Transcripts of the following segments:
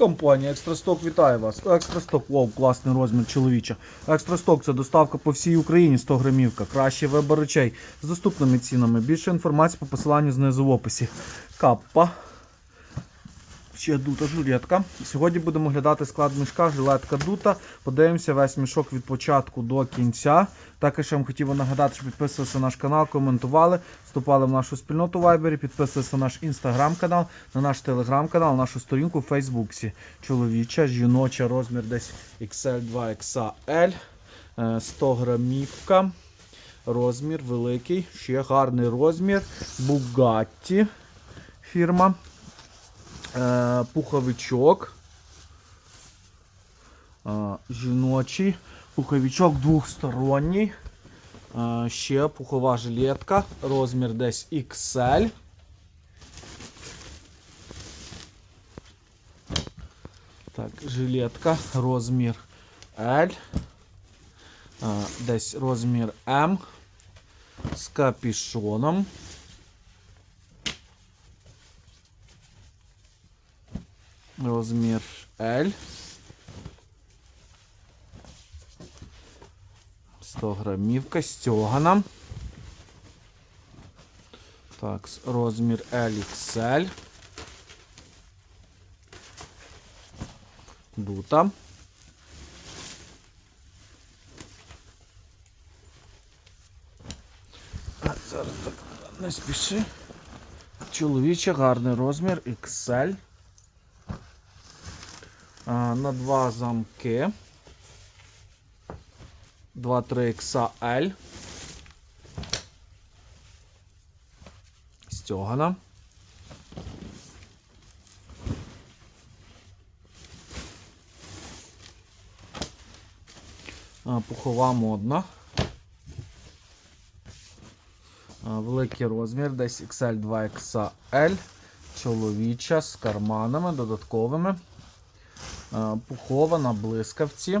Компанія Екстрасток вітає вас. Екстрасток, вау, класний розмір чоловіча. Екстрасток це доставка по всій Україні 100 грамівка. Кращий вибор речей з доступними цінами. Більше інформації по посиланню знизу в описі. Каппа. Ще дута жилетка. Сьогодні будемо глядати склад мішка, жилетка дута. Подивимося весь мішок від початку до кінця. Також я вам хотів нагадати, що підписувалися на наш канал, коментували, вступали в нашу спільноту Viber, підписувалися на наш інстаграм-канал, на наш телеграм-канал, на нашу сторінку в Фейсбуці. Чоловіча, жіноча, розмір десь XL 2XL, е, 100 грамівка. Розмір великий, ще гарний розмір. Bugatti фірма. Е, пуховичок. Е, жіночий. Пуховичок двохсторонній. Е, ще пухова жилетка. Розмір десь XL. Так, жилетка, розмір L. Десь розмір М. З капішоном. Розмір L. 100 грамівка стьогана. Так, розмір LXL. Дута. А, зараз так не спіши. Чоловіче, гарний розмір XL. На два замки. 2-3 XL. Стьогана. Пухова модна. Великий розмір, десь XL 2 XL. Чоловіча з карманами додатковими. Е, Пухова на блискавці.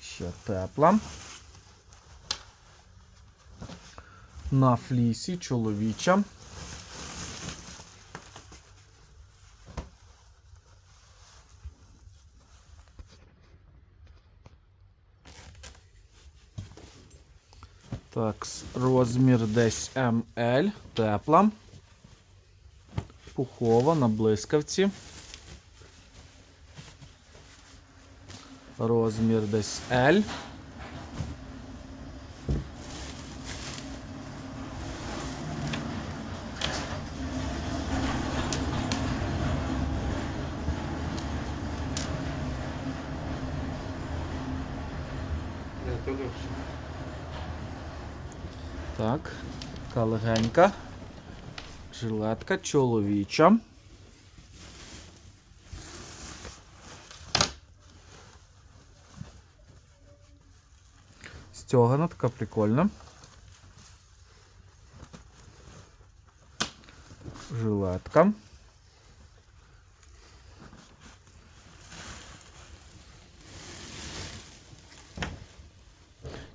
Ще тепла. На флісі чоловіча. Так, розмір десь ML, тепла. Пухова на блискавці. Розмір десь L. Легенька. Жилетка чоловіча. Стьогана така прикольна. Жилетка.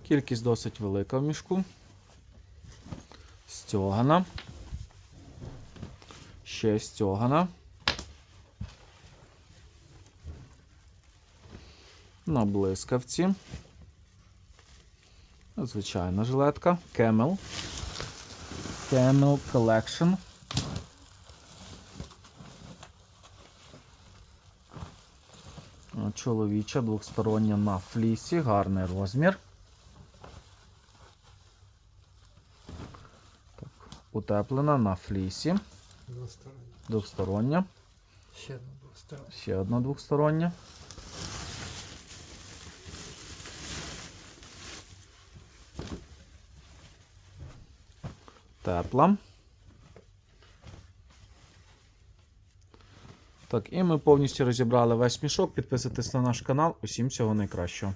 Кількість досить велика в мішку. Стьогана. Ще стьогана. На блискавці. Звичайна жилетка. Camel. Camel Collection. Чоловіча двохстороння на флісі. Гарний розмір. Так, утеплена на флісі. Двосторонній. Двохстороння. Ще одна двостороння. Ще одна двохстороння. Тепла. Так, і ми повністю розібрали весь мішок. Підписуйтесь на наш канал. Усім всього найкращого.